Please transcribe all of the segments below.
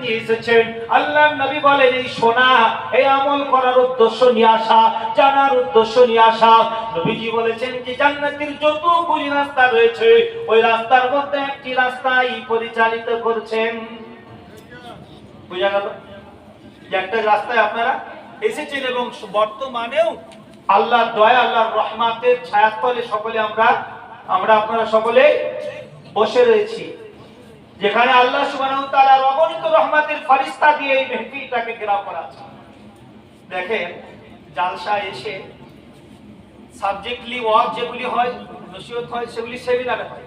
নিয়ে এসেছেন আল্লাহ নবী বলেন, এই শোনা এই আমল করার উদ্দেশ্য নিয়ে আসা, জানার উদ্দেশ্য নিয়ে আসা। নবীজি বলেছেন যে জান্নাতের যতগুলি রাস্তা রয়েছে, ওই রাস্তার মধ্যে একটি রাস্তাই পরিচালিত করছেন। বুঝা গেল? একটা রাস্তায় আপনারা এসেছেন এবং বর্তমানেও আল্লাহর দয়া, আল্লাহর রহমাতের ছায়াতলে সকলে আমরা আমরা আপনারা সকলে বসে রয়েছি। যেখানে আল্লাহ সুবহানাহু অগণিত রহমাতের ফেরেশতা দিয়ে এই মেহফিলটাকে ঘেরাও করা আছে। দেখেন, জালসা এসে সাবজেক্টলি ওয়াজ যেগুলি হয়, নসিহত হয়, সেগুলি সেমিনারে হয়।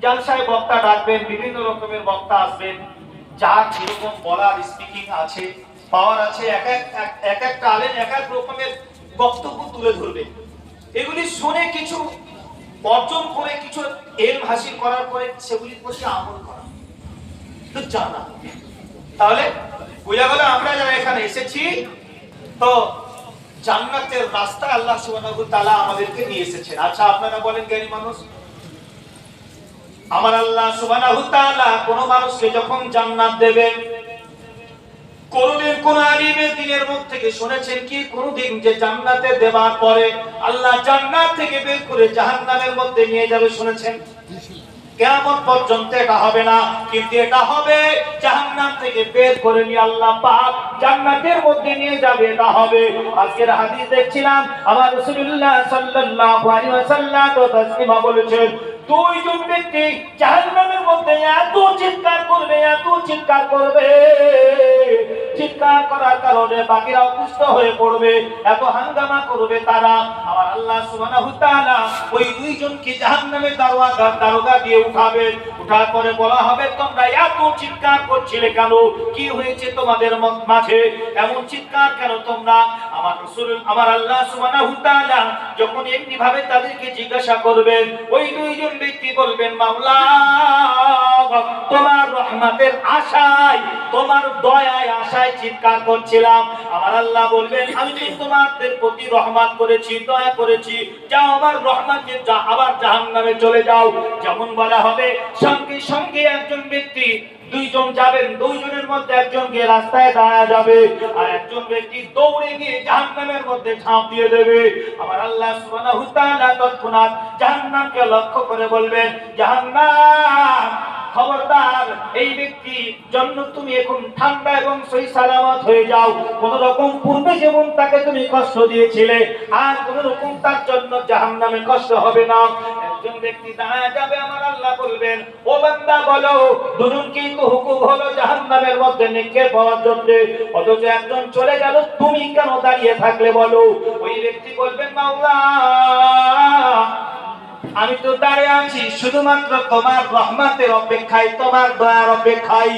জালসায় বক্তা ডাকবেন, বিভিন্ন রকমের বক্তা আসবেন। যার যেরকম বলার স্পিকিং আছে পাওয়ার আছে, এক এক, এক- এক একটা আলেন এক এক রকমের বক্তব্য তুলে ধরবে। এগুলি শুনে কিছু অর্জন করে, কিছু এল হাসিল করার পরে সেগুলির প্রতি আমল করা। জানা তাহলে বোঝা গেল আমরা যারা এখানে এসেছি, তো জান্নাতের রাস্তা আল্লাহ আমাদেরকে নিয়ে এসেছেন। আচ্ছা আপনারা বলেন, জ্ঞানী মানুষ। আমার আল্লাহ কোন মানুষকে যখন জান্নাত দেবেন করুণের কোন আলিমের দিনের মুখ থেকে শুনেছেন কি? কোনদিন যে জান্নাতে দেওয়ার পরে আল্লাহ জান্নাত থেকে বের করে জাহান্নামের মধ্যে নিয়ে যাবে শুনেছেন? কেমন পর্যন্ত এটা হবে না। কিন্তু এটা হবে জাহান্নাম থেকে বের করে নিয়ে আল্লাহ পাক জান্নাতের মধ্যে নিয়ে যাবে, এটা হবে। আজকের হাদিস দেখছিলাম, আমার রাসূলুল্লাহ সাল্লাল্লাহু আলাইহি ওয়াসাল্লাম তো তাসলিমা বলেছেন দুইজন ব্যক্তি জাহান্নামের মধ্যে এত চিৎকার করবে, এত চিৎকার করবে চিৎকার করার কারণে বাকিরা অসুস্থ হয়ে পড়বে, এত হাঙ্গামা করবে তারা। আমার আল্লাহ সুবহানাহু তাআলা ওই দুইজনকে জাহান্নামের দারোয়াগা দারোগা দিয়ে উঠাবেন উঠার পরে বলা হবে, তোমরা এত চিৎকার করছিলে কেন? কি হয়েছে তোমাদের মাঝে? এমন চিৎকার কেন তোমরা? আমার রাসূল, আমার আল্লাহ সুবহানাহু তাআলা যখন এমনি ভাবে তাদেরকে জিজ্ঞাসা করবেন, ওই দুইজন ব্যক্তি বলবেন, মাওলা, তোমার রহমতের আশায়, তোমার দয়ায় আশায় চিৎকার করছিলাম। আমার আল্লাহ বলবেন আমি তো তোমাদের প্রতি রহমত করেছি, দয়া করেছি। যাও আমার রহমতে যা আবার জাহান্নামে চলে যাও। যেমন বলা হবে, সঙ্গে সঙ্গে একজন ব্যক্তি দুইজন যাবেন, দুইজনের মধ্যে একজন গিয়ে রাস্তায় দাঁড়া যাবে, আর একজন ব্যক্তি দৌড়ে গিয়ে জাহান্নামের মধ্যে ঝাঁপ দিয়ে দেবে। আমার আল্লাহ সুবহানাহু ওয়া তাআলা তৎক্ষণাৎ জাহান্নামকে লক্ষ্য করে বলবেন, জাহান্নাম খবরদার, এই ব্যক্তি জন্য তুমি এখন ঠান্ডা এবং সই সালামত হয়ে যাও। কোন রকম পূর্বে যেমন তাকে তুমি কষ্ট দিয়েছিলে, আর কোন রকম তার জন্য জাহান্নামে কষ্ট হবে না। একজন ব্যক্তি দাঁড়ায় আমার আল্লাহ বলবেন, ও বান্দা, বলো দুজনকেই তো হুকুম হলো জাহান্নামের মধ্যে নিক্ষেপ হওয়ার জন্য? অথচ একজন চলে গেল, তুমি কেন দাঁড়িয়ে থাকলে বলো? ওই ব্যক্তি বলবেন, মাওলা আমি তো দাঁড়িয়ে আছি শুধুমাত্র তোমার রহমতের অপেক্ষায়, তোমার দয়ার অপেক্ষায়।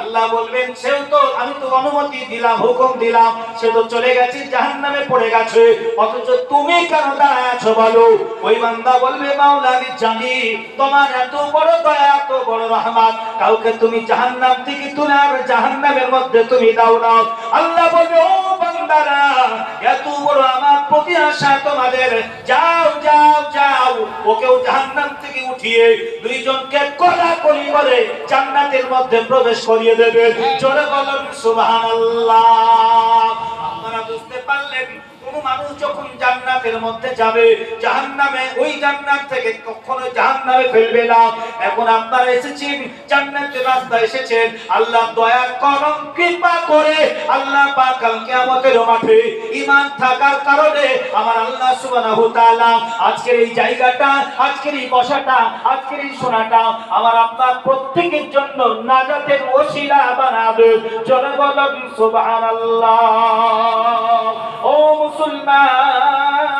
আল্লাহ বলবেন, সেও তো আমি তো অনুমতি দিলাম, হুকুম দিলাম, সে তো চলে গেছে, জাহান্নামে পড়ে গেছে। অথচ তুমি কেন দাঁড়ায় আছো বলো? ওই বান্দা বলবে, মাওলা, আমি জানি, তোমার এত বড় দয়া, এত বড় রহমত। কাউকে তুমি জাহান্নাম থেকে তুলে আর জাহান্নামের মধ্যে তুমি দাও না। আল্লাহ বলবে, ও বান্দারা, এত বড় আমার প্রতি আশা তোমাদের। যাও যাও যাও। ওকেও জাহান্নাম থেকে উঠিয়ে দুইজনকে কোলাকুলি করে জান্নাতের মধ্যে প্রবেশ করিয়ে দেবে। জোরে বলেন, সুবহানাল্লাহ। আপনারা বুঝতে পারলেন কোন মানুষ যখন জান্নাতের মধ্যে যাবে, জাহান্নামে ওই জান্নাত থেকে কখনো জাহান্নামে ফেলবে না। এখন আপনারা এসেছেন, জান্নাতের রাস্তা এসেছেন। আল্লাহ দয়া করম কৃপা করে আল্লাহ পাক মাঠে ঈমান থাকার কারণে আমার আল্লাহ সুবহানাহু তাআলা আজকের এই জায়গাটা, আজকের এই বসাটা, আজকের এই শোনাটা আমার আপনার প্রত্যেকের জন্য নাজাতের ওসিলা বানাবে। বলেন সুবহানাল্লাহ। ও মুসলমান।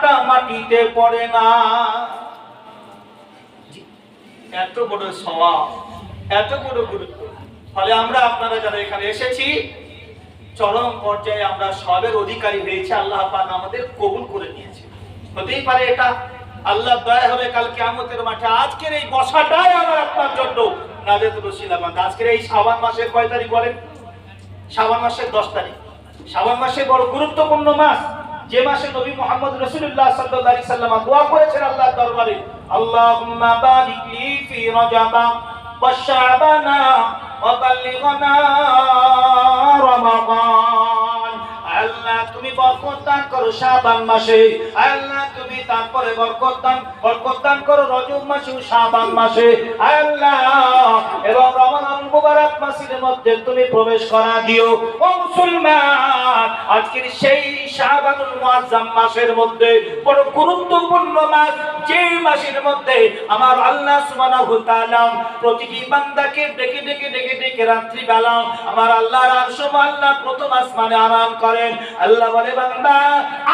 পাটা মাটিতে পড়ে না। এত বড় স্বভাব, এত বড় গুরুত্ব। ফলে আমরা আপনারা যারা এখানে এসেছি, চরম পর্যায়ে আমরা সবের অধিকারী হয়েছে, আল্লাহ পাক আমাদের কবুল করে নিয়েছে। হতেই পারে এটা আল্লাহ দয়া হলে কাল কিয়ামতের মাঠে আজকের এই বসাটাই আমার আপনার জন্য নাজাতুল রসিলাবাদ আজকের এই শাবান মাসের কয় তারিখ বলেন? শাবান মাসের দশ তারিখ। শাবান মাসে বড় গুরুত্বপূর্ণ মাস। যে মাসে নবী মোহাম্মদ রসুল্লাহ আলাইহি সাল্লাম দোয়া করেছেন আল্লাহর দরবারে ফি রজাবা ওয়া বাল্লিগনা রমাদান। আল্লাহ, তুমি বরকত দান করো শাবান মাসে। আল্লাহ, তুমি তারপরে বরকত দান বরকত দান করো রজব মাসে শাবান মাসে। আল্লাহ, এবং রমজান মুবারক মাসের মধ্যে তুমি প্রবেশ করা দিও। ও মুসলমান, আজকের সেই শাবানুল মুআজ্জাম মাসের মধ্যে বড় গুরুত্বপূর্ণ মাস যে মাসের মধ্যে আমার আল্লাহ সুবহানাহু তাআলা প্রতিটি বান্দাকে ডেকে ডেকে ডেকে ডেকে রাত্রি বেলা আমার আল্লাহর আরশ আল্লাহ প্রথম আসমানে আরাম করেন। আল্লাহ বলে, বান্দা,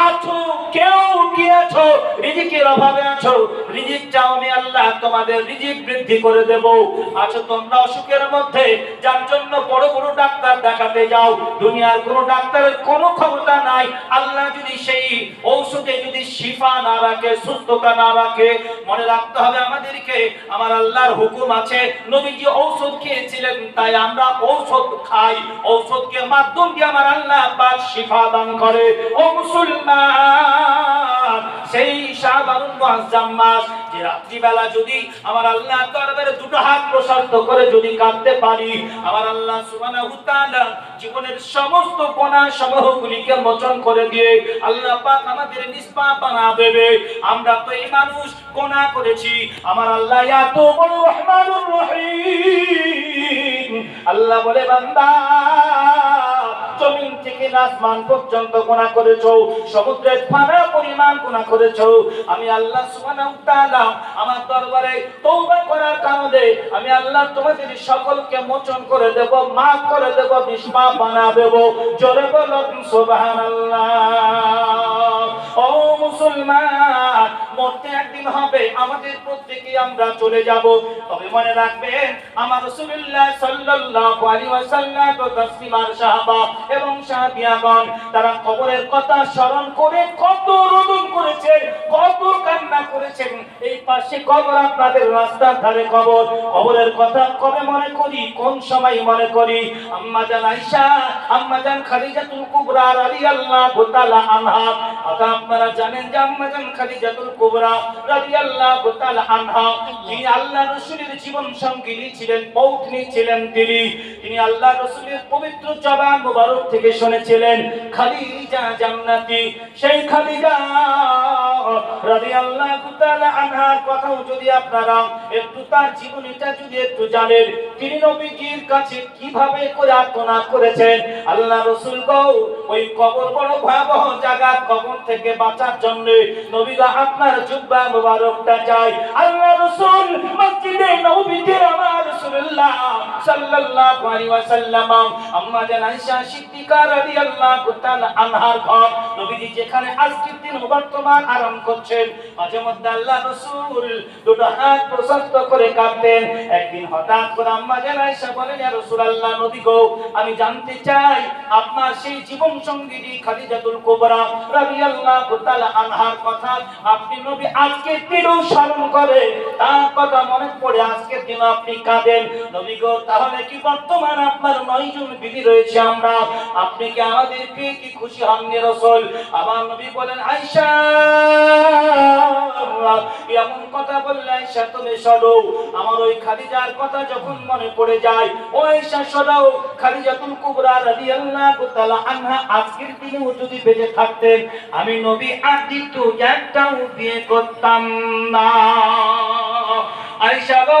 আছো, কেউ কি আছো? রিজিকের অভাবে আছো। রিজিক চাও আমি আল্লাহ, তোমাদের রিজিক বৃদ্ধি করে দেব। আছো, তোমরা অসুখের মধ্যে, যার জন্য বড় বড় ডাক্তার দেখাতে যাও। দুনিয়ার কোনো ডাক্তারের কোনো ক্ষমতা নাই। আল্লাহ যদি সেই ঔষধে যদি শিফা না রাখে, সুস্থতা না রাখে মনে রাখতে হবে আমাদেরকে। আমার আল্লাহর হুকুম আছে। নবীজি ঔষধ খেয়েছিলেন, তাই আমরা ঔষধ খাই। ঔষধকে মাধ্যম দিয়ে আমার আল্লাহ পাক শিফা দান করে। ও মুসলমান, সেই শাবানুল মুআজ্জাম মাস যে রাত্রিবেলা যদি আমার আল্লাহ দরবারে দুটো হাত প্রসারিত করে যদি কাঁদতে পারি, আমার আল্লাহ সুবহানাহু তাআলা জীবনের সমস্ত গুনাহ সমূহগুলিকে মোচন করে দিয়ে আল্লাহ পাক আমাদের নিষ্পাপ বানা দেবে। আমরা তো এই মানুষ গুনাহ করেছি। আমার আল্লাহ এত বড় রহমানুর রহিম। আল্লাহ বলে, বান্দা, জমিন থেকে আসমান পর্যন্ত গুণা করেছ, সমুদ্রের ফানা পরিমাণ গুণা করেছ। আমি আল্লাহ সুবহানাহু ওয়া আমার দরবারে তৌবা করার কারণে আমি আল্লাহ তোমাদের সকলকে মোচন করে দেব, মাফ করে দেব বিষ্মা বানা দেব জোরে বলুন, সুবহানাল্লাহ। ও মুসলমান মরতে একদিন হবে, আমাদের প্রত্যেকে আমরা চলে যাব। তবে মনে রাখবেন, আমার ওয়াসাল্লাম ও তাসলিমার সাহাবা এবং সাহাবিয়াগণ, তারা কবরের কথা স্মরণ করে কত রোদন করেছেন কত কান্না করেছেন। এই পাশে কবর আপনাদের রাস্তার ধারে কবর। কবরের কথা কবে মনে করি, কোন সময় মনে করি? আম্মা জান আয়েশা আম্মা জান খাদিজাতুল কুবরা রাদিয়াল্লাহু তাআলা আনহা। আপনারা জানেন যে আম্মা জান খাদিজাতুল কুবরা রাদিয়াল্লাহু তাআলা আনহা, তিনি আল্লাহ রাসূলের জীবন সঙ্গিনী ছিলেন পৌত্রী ছিলেন তিনি আল্লাহ রাসূলের পবিত্র জবান মুবারক থেকে শুনেছিলেন, খাদিজা জান্নাতি সেই খাদিজা রাদিয়াল্লাহু কাছে বাঁচার জন্য আপনার জুব্বা মুবারকটা চাই আল্লাহ রাসূল মসজিদে নববীতে আমার যেখানে আজকের দিন বর্তমান আরাম করছেন। মাঝে মধ্যে আল্লাহ রাসূল দুটো হাত প্রশস্ত করে কাঁদতেন। একদিন হঠাৎ করে আম্মা জান আয়েশা বলেন, ইয়া রাসূলুল্লাহ, নবী গো, আমি জানতে চাই আপনার সেই জীবন সঙ্গিনী খাদিজাতুল কুবরা রাদিয়াল্লাহু তাআলা আনহার কথা। আপনি নবী আজকে দিনও স্মরণ করে, তার কথা মনে পড়ে আজকের দিন আপনি কাঁদেন। নবী গো, তাহলে কি বর্তমান আপনার নয়জন বিবি রয়েছে আমরা? আপনি কি আমাদের পেয়ে কি খুশি হননি রসুল? আমার নবী বলেন, আয়েশা এমন কথা বললে আয়েশা তুমি সরো। আমার ওই খাদিজার কথা যখন মনে পড়ে যায়, ও আয়েশা সরো। খাদিজাতুল কুবরা রাদিয়াল্লাহু তাআলা আনহা আজকের দিনেও যদি বেঁচে থাকতেন, আমি নবী আর দ্বিতীয় একটাও বিয়ে করতাম না। আয়েশা গো!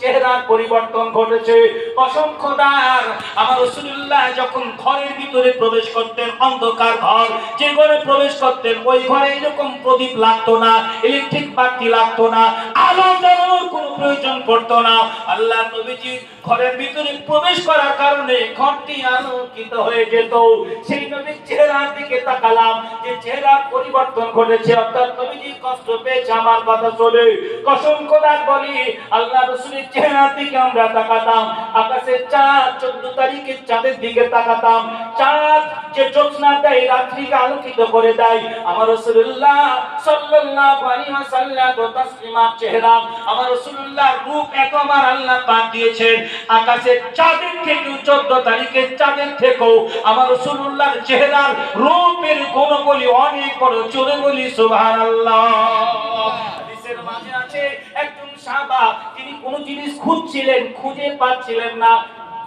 চেহারার পরিবর্তন ঘটেছে। অসংখ্যদার আমার রসুল্লাহ যখন ঘরের ভিতরে প্রবেশ করতেন, অন্ধকার ঘর, যে ঘরে প্রবেশ করতেন, ওই ঘরে এরকম প্রদীপ লাগতো না ইলেকট্রিক বাতি লাগতো না, আলো জ্বালানোর কোনো প্রয়োজন পড়তো না। আল্লাহ নবীজি ঘরের ভিতরে প্রবেশ করার কারণে ঘরটি আলোকিত হয়ে যেত। সেই নবীর চেহারার দিকে তাকালাম, যে চেহারার পরিবর্তন ঘটেছে। অর্থাৎ নবীজি কষ্ট পেয়েছে, আমার কথা চলে কসম খোদার বলি, আল্লাহ রসুলের তারিখের চাঁদের দিকে তাকাতাম। রসুল্লাহ রসুল্লাহ থেকে চোদ্দ তারিখের চাঁদের থেকেও আমার রসুল্লাহর চেহারার রূপের বলি অনেক বড়। চলে বলি, সুবহানাল্লাহ। হাদিসের মাঝে আছে, একজন সাহাবা তিনি কোন জিনিস খুঁজছিলেন খুঁজে পাচ্ছিলেন না।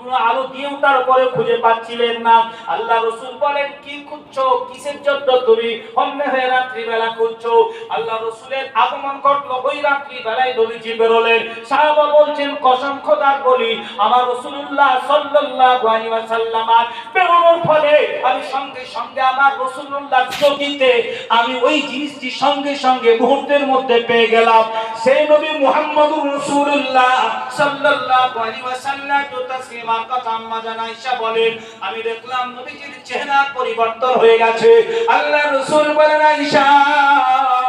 কোনো আলো দিয়েও তারপরে খুঁজে পাচ্ছিলেন না। আল্লাহ রসুল বলেন, কি খুঁজছো? কিসের জন্য তুমি অন্য হয়ে রাত্রি বেলা খুঁজছো? আল্লাহ রসুলের আগমন ঘটলো ওই রাত্রি বেলায় নবীজি বেরোলেন। সাহাবা বলছেন, কসম খোদার বলি, আমার রসুল্লাহ সাল্লাল্লাহু আলাইহি ওয়াসাল্লাম বেরোনোর ফলে আমি সঙ্গে সঙ্গে আমার রসুল্লাহ জ্যোতিতে আমি ওই জিনিসটি সঙ্গে সঙ্গে মুহূর্তের মধ্যে পেয়ে গেলাম। সেই নবী মুহাম্মদুর রাসূলুল্লাহ সাল্লাল্লাহু আলাইহি ওয়াসাল্লাম তো বলেন আমি দেখলাম চেহারা পরিবর্তন হয়ে গেছে। আল্লাহ রসুল বলেন আয়েশা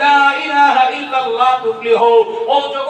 লা ইলাহা ইল্লাল্লাহ তুফলিহু ও জগতের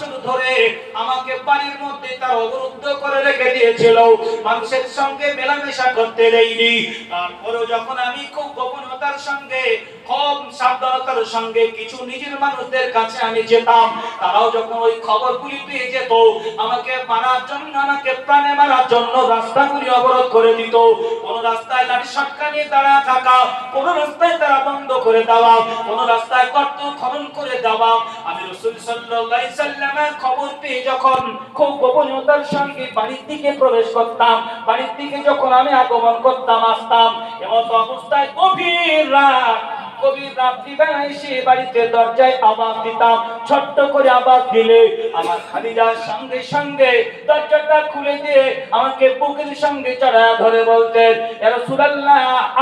ধরে আমাকে বাড়ির মধ্যে তার অবরুদ্ধ করে রেখে দিয়েছিল। মানুষের সঙ্গে মেলামেশা করতে দেয়নি। তারপরেও যখন আমি খুব গোপনতার সঙ্গে সঙ্গে কিছু নিজের মানুষদের কাছে আমি যেতাম, তারাও যখন ওই খবরগুলি পেয়ে যেত, আমাকে মারার জন্য, আমাকে প্রাণে মারার জন্য রাস্তাগুলি অবরোধ করে দিত। কোন রাস্তায় লাঠি সটকা নিয়ে থাকা, কোন রাস্তায় তারা বন্ধ করে দেওয়া, কোন রাস্তায় গর্ত খনন করে দেওয়া। আমি রসুল আলাইহি সাল্লামের খবর পেয়ে যখন খুব গোপনীয়তার সঙ্গে বাড়ির দিকে প্রবেশ করতাম, বাড়ির দিকে যখন আমি আগমন করতাম, আসতাম এমন অবস্থায় গভীর রাত গভীর রাত্রিবেলা এসে বাড়িতে দরজায় দিতাম। ছোট্ট করে দিলে আমার সঙ্গে সঙ্গে দরজাটা খুলে দিয়ে আমাকে বুকের সঙ্গে চড়া ধরে বলতেন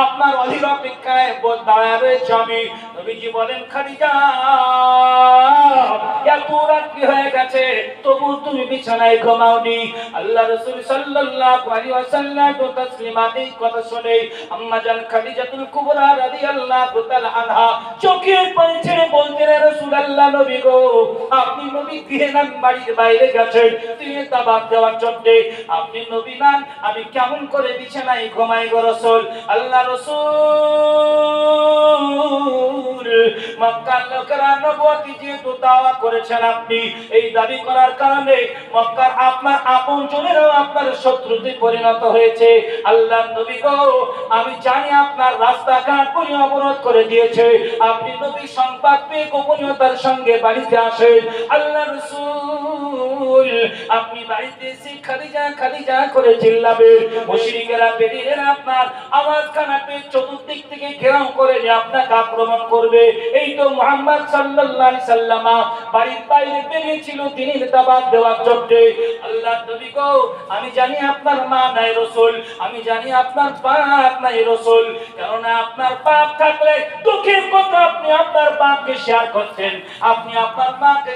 আপনার অধীর অপেক্ষায় দাঁড়ায় রয়েছে আমি। বলেন এত রাত্রি হয়ে গেছে, তবু তুমি বিছানায় ঘুমাওনি। আল্লাহ রাসূল সাল্লাল্লাহু আলাইহি ওয়াসাল্লাম তো কথা শুনে আম্মা জান খাদিজাতুল কুবরা রাদিয়াল্লাহু তাআলা চোখের পানি ছেড়ে নবী গো, আপনি নবী গৃহে নান বাড়ির বাইরে গেছেন, তিনি দাবাত দেওয়ার আপনি নবী নান, আমি কেমন করে বিছানায় ঘুমাই গো আল্লাহ রাসূল, মক্কার লোকেরা নবুয়তি যেহেতু দাওয়া করেছেন আপনি, এই দাবি করার কারণে মক্কার আপনার আপন জনেরাও আপনার শত্রুতে পরিণত হয়েছে। আল্লাহ নবী গো, আমি জানি আপনার রাস্তাঘাট পুরি অবরোধ করে দিয়েছে। আপনি নবী সংবাদ পেয়ে গোপনীয়তার সঙ্গে বাড়িতে আসেন। আল্লাহ রসুল, আপনি বাড়িতে এসে খালিজা খালিজা করে চিল্লাবে মুশরিকেরা বেরিয়ে আপনার আওয়াজ খানা পেয়ে চতুর্দিক থেকে ঘেরাও করে আপনার মা নাই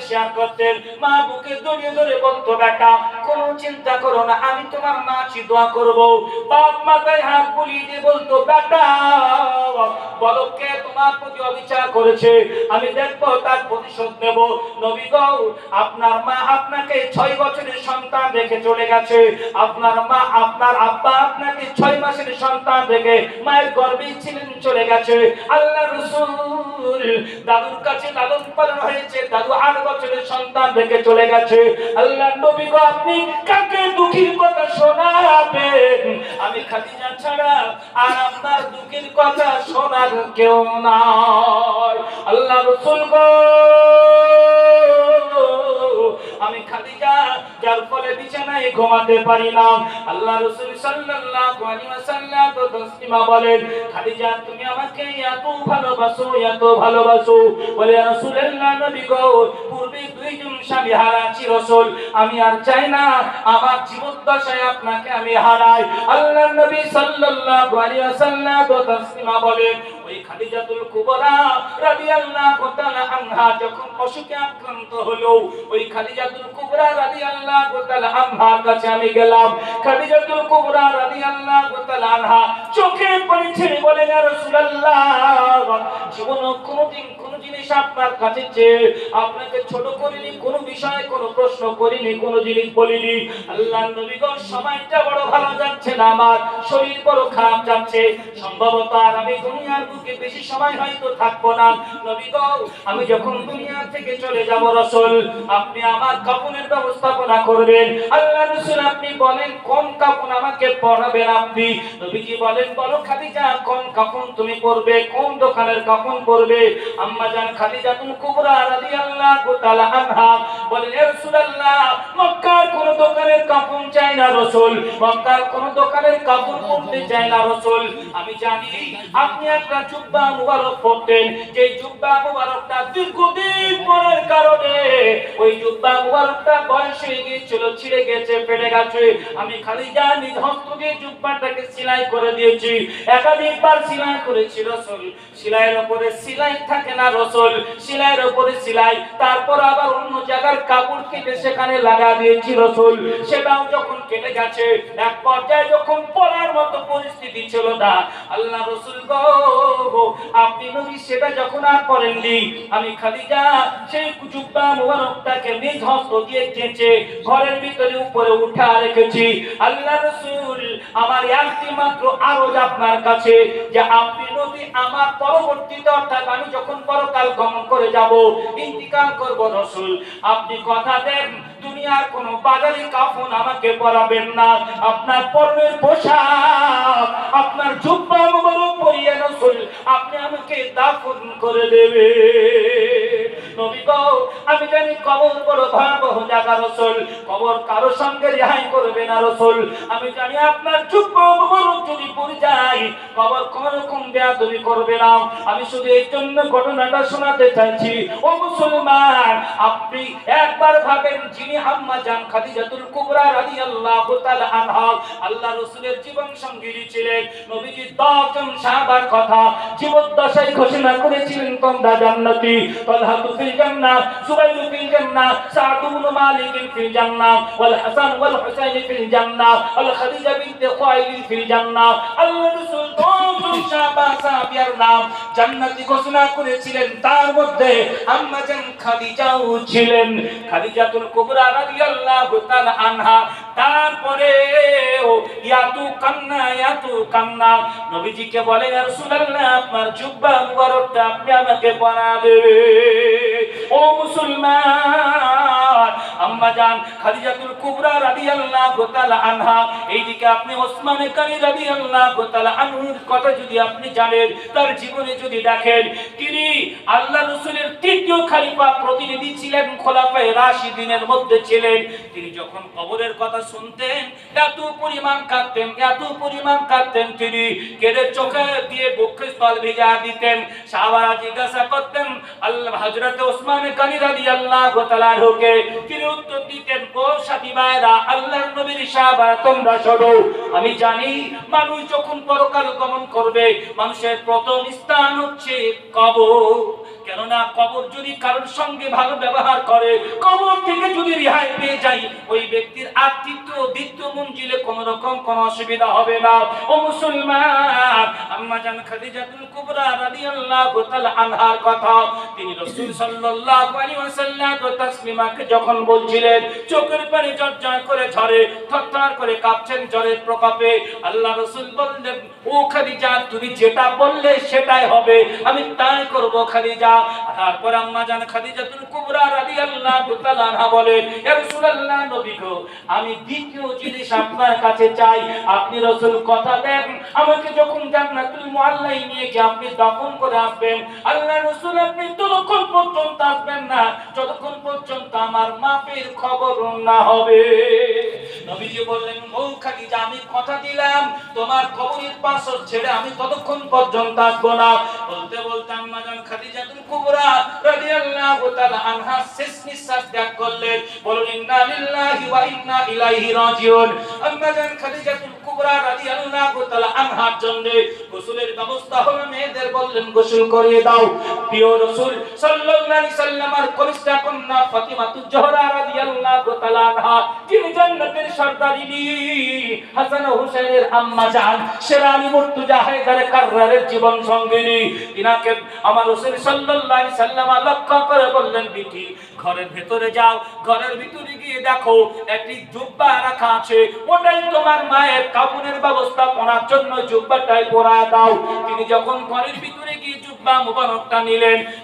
শেয়ার করতেন মা বুকে জড়িয়ে ধরে বলতো, বেটা, কোনো চিন্তা করো না, আমি তোমার মা দোয়া করব। বাপ মাথায় হাত বুলিয়ে দিয়ে বলতো, বেটা বলো কে তোমার প্রতি অবিচার করেছে? আমি দেখব, তার প্রতিশোধ নেব। নবী গো, আপনার মা আপনাকে ছয় বছরের সন্তান রেখে চলে গেছে। আপনার মা, আপনার আব্বা আপনাকে ছয় মাসের সন্তান রেখে মায়ের গর্ভে ছিলেন, চলে গেছে। আল্লাহ রসুল দাদুর কাছে লালন পালন হয়েছে। দাদু আট বছরের সন্তান রেখে চলে গেছে। আল্লাহ নবী গো, আপনি কাকে দুঃখীর কথা শোনাবেন? আমি খাদিজা ছাড়া আর আপনার দুঃখের কথা শোনার কেউ নাই। আল্লাহ রসুল আমি খাদিজা যার ফলে বিছানায় ঘুমাতে পারি না। আল্লাহ রাসূল সাল্লাল্লাহু আলাইহি ওয়াসাল্লাম তো তসলিমা বলেন, খাদিজা, তুমি আমাকে এত ভালোবাসো এত ভালোবাসো। বলে রাসূলুল্লাহ নবী গো, পূর্বে দুইজন স্বামী হারাচ্ছি রাসূল। আমি আর চাই না, আমার জীবদ্দশায় আপনাকে আমি হারাই। আল্লাহ নবী সাল্লাল্লাহু আলাইহি ওয়াসাল্লাম তো তসলিমা বলেন ওই খাদিজাতুল কুবরা রাদিয়াল্লাহু তাআলা আনহা যখন অসুখে আক্রান্ত হলো, ওই খাদিজাতুল কুবরা রাদিয়াল্লাহু তাআলা আনহার কাছে আমি গেলাম। খাদিজাতুল কুবরা রাদিয়াল্লাহু তাআলা আনহা চোখে বলেন রাসূলুল্লাহ, জীবনে জিনিস আপনার কাছে চেয়ে আপনাকে ছোট করিনি, কোনো বিষয়ে কোনো প্রশ্ন করিনি, কোনো জিনিস বলিনি। আল্লাহ নবী গো সময়টা বড় ভালো যাচ্ছে না, আমার শরীর বড় খারাপ যাচ্ছে। সম্ভবত আর আমি দুনিয়ার বুকে বেশি সময় হয়তো থাকব না। নবী গো, আমি যখন দুনিয়া থেকে চলে যাব রসুল, আপনি আমার কাপনের ব্যবস্থাপনা করবেন। আল্লাহ রসুল, আপনি বলেন, কোন কাপন আমাকে পরাবেন আপনি? নবীজি বলেন, বলো খাদিজা, কোন কাপন তুমি পরবে কোন দোকানের কাপন পরবে আম্মা জান খাদিজা তুমি কুবরা রাদিয়াল্লাহু তাআলা আনহা বলেন ইয়া রাসূলুল্লাহ, মক্কার কোন দোকানের কাপন চাই না রাসূল। মক্কার কোন দোকানের কাপড় পরতে চাই না রাসূল। আমি জানি আপনি একটা জুব্বা মুবারক পরতেন যে জুব্বা মুবারকটা দীর্ঘদিন পরের কারণে ওই জুব্বা মুবারকটা বয়স হয়ে গিয়েছিল, ছিঁড়ে গেছে, ফেটে গেছে। আমি খালি জানি হস্ত জুব্বাটাকে সেলাই করে দিয়েছি। একাধিকবার সেলাই করেছি রসুল। সেলাইয়ের উপরে সেলাই থাকে না রসুল। সেলাইয়ের উপরে সেলাই, তারপর আবার অন্য জায়গার কাপড় কেটে সেখানে লাগা দিয়েছি রসুল। সেটাও যখন কেটে গেছে, এক পর্যায়ে যখন পড়ার মতো পরিস্থিতি ছিল না। আল্লাহ রসুল গো আপনি নবী, সেটা যখন আর করেননি। আমি খাদিজা, সেই জুব্বা মোবারকটাকে নিজ হস্ত দিয়ে চেঁচে ঘরের ভিতরে উপরে উঠা রেখেছি। আল্লাহ রসুল, আমার একটি মাত্র আরজ আপনার কাছে, যে আপনি নবী আমার পরবর্তীতে অর্থাৎ আমি যখন পরকাল গমন করে যাব, ইন্তিকাল করব রসুল। আপনি কথা দেন, দুনিয়ার কোন বাজারি কাফন আমাকে পরাবেন না। আপনার পর্বের পোশাক, আপনার জুব্বা মুবারক পরিয়ে রসুল, আপনি আমাকে দাফন করে দেবে। নবী গো, আমি জানি কবর বড় ভয়াবহ জায়গা রসুল। কবর কারও সঙ্গে রেহাই করবে না রসুল। আমি জানি আপনার জুব্বা যদি পড়ে যায়, কবর কোন রকম বেয়াদবি করবে না। আমি শুধু এই জন্য ঘটনাটা শোনাতে চাইছি। ও মুসলমান, আপনি একবার ভাবেন যিনি আম্মা জান খাদিজাতুল কুবরা রাদিয়াল্লাহু তাআলা আনহা, আল্লাহ রাসূলের জীবন সঙ্গিনী ছিলেন। নবীজি 10 জন সাহাবার কথা জীবদ্দশায় ঘোষণা করেছিলেন, তোমরা জান্নাতি। তালহা ফিল জান্নাহ সুবাইর ফিল জান্নাহ সাদ ইবনে মালিক ফিল জান্নাহ ওয়াল হাসান ওয়াল হুসাইন ফিল জান্নাহ আল খাদিজা বিনতে খুয়াইলিদ ফিল জান্নাহ আল্লাহ রাসূল 10 সাহাবা সাহাবিয়ার নাম জান্নাতি ঘোষণা করেছিলেন তার মধ্যে আম্মা জান খাদিজাও ছিলেন। খাদিজাতুল কুবরা রাদিয়াল্লাহু তাআলা আনহা। তারপরে ইয়াতু কান্না ইয়াতু কান্না। নবীজিকে বলে, ইয়া রাসূলুল্লাহ, আপনার জুব্বা মুবারকটা আপনি আমাকে পরা দেবে ও মুসলমান, আম্মা জান খাদিজাতুল কুবরা রাদিয়াল্লাহু তাআলা আনহা, এইদিকে আপনি ওসমান কারি রাদিয়াল্লাহু তাআলা আনহুর কথা যদি আপনি জানেন, তার জীবনে যদি দেখেন, তিনি আল্লাহ রাসূলের তৃতীয় খলিফা প্রতিনিধি ছিলেন, খোলাফায়ে রাশিদিনের মধ্যে ছিলেন। তিনি যখন কবরের কথা শুনতেন, এত পরিমাণ কাঁদতেন, এত পরিমাণ কাঁদতেন তিনি, কেঁদে চোখে দিয়ে বক্ষে স্থল ভিজা দিতেন সাহাবারা জিজ্ঞাসা করতেন, আল্লাহ হযরত ওসমান কানি রাদিয়াল্লাহু তাআলা ঢোকে তিনি উত্তর দিতেন সাথী ভাইরা আল্লাহর নবীর সাহাবা তোমরা শোনো, আমি জানি মানুষ যখন পরকাল গমন করবে, মানুষের প্রথম স্থান হচ্ছে কবর। কেননা কবর যদি কারোর সঙ্গে ভালো ব্যবহার করে, কবর থেকে যদি রেহাই পেয়ে যাই ওই ব্যক্তির তৃতীয় দ্বিতীয় মঞ্জিলে কোন রকম কোন অসুবিধা হবে না। ও মুসলমান, আম্মা জান খাদিজাতুল কুবরা রাদিয়াল্লাহু তাআলা আনহার কথা, তিনি রাসূল সাল্লাল্লাহু আলাইহি ওয়াসাল্লাম তাসলিমাকে যখন বলছিলেন, চোখের পানি জর্জর করে ঝরে, থরথর করে কাঁপছেন জ্বরের প্রকোপে আল্লাহ রাসূল বললেন, ও খাদিজা, তুমি যেটা বললে সেটাই হবে, আমি তাই করব খাদিজা। তারপর আম্মা জান খাদিজাতুল কুবরা রাদিয়াল্লাহু তাআলা বলেন ইয়া রাসূলুল্লাহ নবী গো, আমি দ্বিতীয় জিনিস আপনার কাছে চাই। আপনি রাসূল কথা দেন, আমাকে যখন জান্নাতুল মুআল্লাই নিয়ে গিয়ে আপনি দাফন করে আসবেন, আল্লাহ রাসূল আপনি ততক্ষণ পর্যন্ত আসবেন না, যতক্ষণ পর্যন্ত আমার মাপের খবর না হবে। নবীজি বললেন ও খাদিজা, আমি কথা দিলাম, তোমার কবরের পাশ ছেড়ে আমি ততক্ষণ পর্যন্ত আসব না। বলতে বলতে আম্মা জান খাদিজাতুল কুবরা রাদিয়াল্লাহু তাআলা আনহা শেষ নিঃশ্বাস ত্যাগ করলেন। বলুন, ইন্না লিল্লাহি ওয়া ইন্না ইলাইহি রাজিউন। আম্মা জান খাদিজাতুল কুবরা রাদিয়াল্লাহু তাআলা আনহার জন্য গোসলের ব্যবস্থা হলো, মেয়েদের বললেন, গোসল করিয়ে দাও। প্রিয় রাসূল সাল্লাল্লাহু কনিষ্ঠা কন্যা ফাতিমাতুজ জোহরা রাদিয়াল্লাহু যিনি জান্নাতের হাসান হুসাইনের আম্মা জান জীবন সঙ্গিনী। তিনাকে আমার সাল্লাল্লাহু সাল্লাম লক্ষ্য করে বললেন বিটি ঘরের ভেতরে যাও, ঘরের ভিতরে গিয়ে দেখো, একটি জুব্বা রাখা আছে। ওটাই তোমার মায়ের কাপড়ের ব্যবস্থা করার জন্য জুব্বাটাই পরা দাও। তিনি যখন ঘরের ভিতরে গিয়ে জুব্বা মুবারকটা নিলেন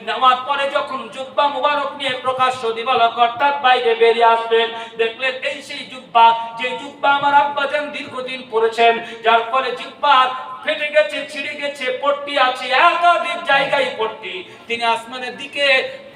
নেওয়ার পরে যখন জুব্বা মুবারক নিয়ে প্রকাশ্য দিবালক অর্থাৎ বাইরে বেরিয়ে আসবেন দেখলেন এই সেই জুব্বা, যে জুব্বা আমার আব্বাজান দীর্ঘদিন পরেছেন যার ফলে জুব্বার ফেটে গেছে, ছিঁড়ে গেছে, পট্টি আছে, একাধিক জায়গায় পট্টি। তিনি আসমানের দিকে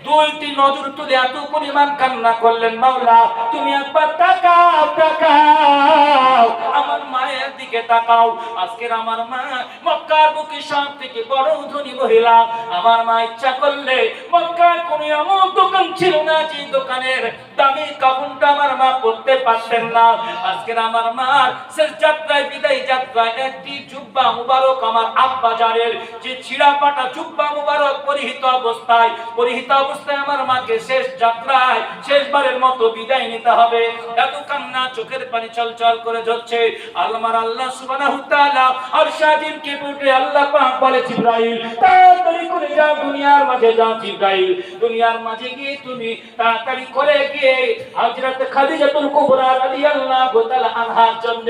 দুইটি নজর তুলে এত পরিমাণ কান্না করলেন, মাওলা, তুমি একবার তাকাও তাকাও, আমার মায়ের দিকে তাকাও। আজকের আমার মা মক্কার বুকে সব থেকে বড় ধনী মহিলা। আমার মা ইচ্ছা করলে মক্কার কোন এমন দোকান ছিল না যে দোকানের দামি কাপড়টা আমার মা পরতে পারতেন না। আমার মার শেষ যাত্রায় বিদায় যাত্রায় একটি জুব্বা মুবারক আমার যে পাটা জুব্বা মুবারক পরিহিত অবস্থায় পরিহিত অবস্থায় আমার মাকে শেষ যাত্রায় শেষবারের মতো বিদায় নিতে হবে। এত কান্না চোখের পানি চলচল করে যাচ্ছে আল্লাহর আল্লাহ সুবহানাহু আর কে উঠে আল্লাহ বলে তাড়াতাড়ি করে দুনিয়ার মাঝে জিবরাইল। দুনিয়ার মাঝে গিয়ে তুমি তাড়াতাড়ি করে গিয়ে হযরত খাদিজাতুল কুবরা রাদিয়াল্লাহু তাআলা আনহার জন্য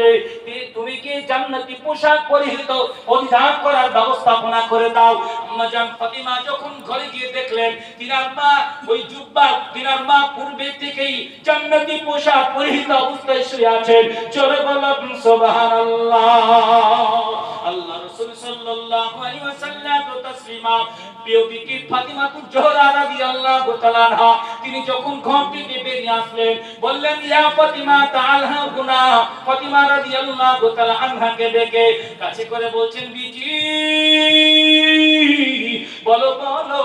তুমি কি জান্নাতি পোশাক পরিহিত পরিধান করার ব্যবস্থাপনা করে দাও? আম্মা জান ফাতিমা যখন ঘরে গিয়ে দেখলেন, তিনার মা ওই জুব্বা, তিনার মা পূর্বে থেকেই জান্নাতি পোশাক পরিহিত অবস্থায় শুয়ে আছেন। চলে বললাম সুবহানাল্লাহ। আল্লাহ রাসূল সাল্লাল্লাহু আলাইহি ওয়াসাল্লাম ও তাসলিমা। প্রিয় ফাতিমা জোহরা রাদিয়াল্লাহু তাআলা তিনি যখন ঘর বেরিয়ে আসলেন। বললেন, ইয়া ফাতিমা, তাআলহা গুনা। ফাতিমা রাদিয়াল্লাহু তাআলা আনহাকে ডেকে কাছে করে বলছেন বিটি বলো বলো,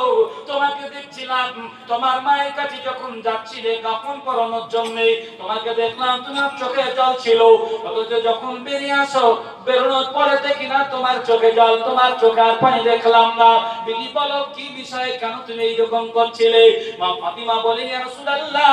তোমাকে দেখছিলাম। তোমার মায়ের কাছে যখন যাচ্ছিলে কাপন পরানোর জন্য, তোমাকে দেখলাম তোমার চোখে জল ছিল। অথচ যখন বেরিয়ে আসো, বেরোনোর পরে দেখি না তোমার চোখে জল, তোমার চোখে আর পানি দেখলাম না। বিলি বলো, কি বিষয়ে? কেন তুমি এইরকম করছিলে? মা ফাতিমা বলে রাসূলুল্লাহ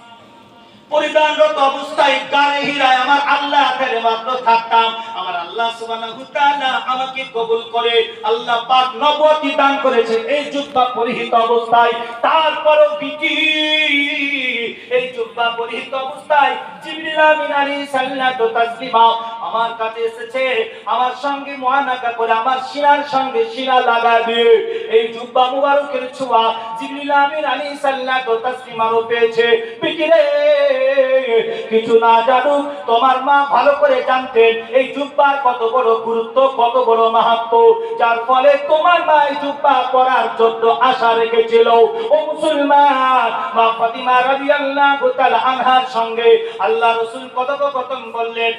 পরিধানরত অবস্থায় গানে হীরায় আমার আল্লাহ ফেরে মাত্র থাকতাম আমার আল্লাহ সুবহানাহু তাআলা আমাকে কবুল করে, আল্লাহ পাক নবতি দান করেছে এই জুব্বা পরিহিত অবস্থায়। তারপরও বিটি এই জুব্বা পরিহিত অবস্থায় জিবরিল আমিন আলাইহিস সালাতু তাসলিমা আমার কাছে এসেছে, আমার সঙ্গে মুআনাকা করে আমার শিরার সঙ্গে শিরা লাগা দিয়ে। এই জুব্বা মুবারকের ছোঁয়া জিবরিল আমিন আলাইহিস সালাতু তাসলিমারও পেয়েছে। বিটি রে কিছু না জানুক, তোমার মা ভালো করে জানতেন এই জুব্বার কত বড় গুরুত্ব, কত বড় মাহাত্ম, যার ফলে তোমার মা এই জুব্বা পরার জন্য আশা রেখেছিল। ও মুসলমান, মা ফাতিমা রাদিয়াল্লাহু কথোপকথন বললেন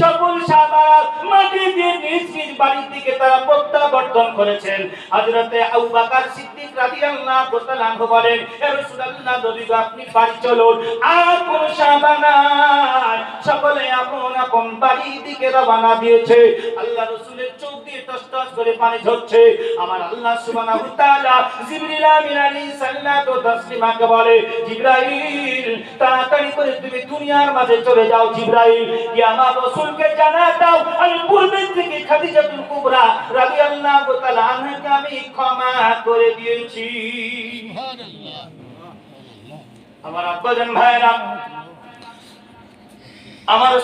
সকল সাহাবারা বাড়ির দিকে তারা প্রত্যাবর্তন করেছেন। হযরতে বলেন আপনি বাড়ি চলুন, আর কোন সকলে আপন আপন বাড়ির দিকে রওনা দিয়েছে। আল্লাহ রাসূলের চোখ দিয়ে টস টস করে পানি ঝরছে। আমার আল্লাহ সুবহানাহু তাআলা জিবরিল আমিন আলাইহিস সালাতু ওয়া তাসলিমাকে বলে জিবরাইল তাড়াতাড়ি করে তুমি দুনিয়ার মাঝে চলে যাও জিবরাইল। কি আমার রাসূলকে জানা দাও আমি পূর্বের থেকে খাদিজাতুল কুবরা রাদিয়াল্লাহু তাআলা আনহাকে আমি ক্ষমা করে দিয়েছি। আমার আব্বাজান ভাইরা আমার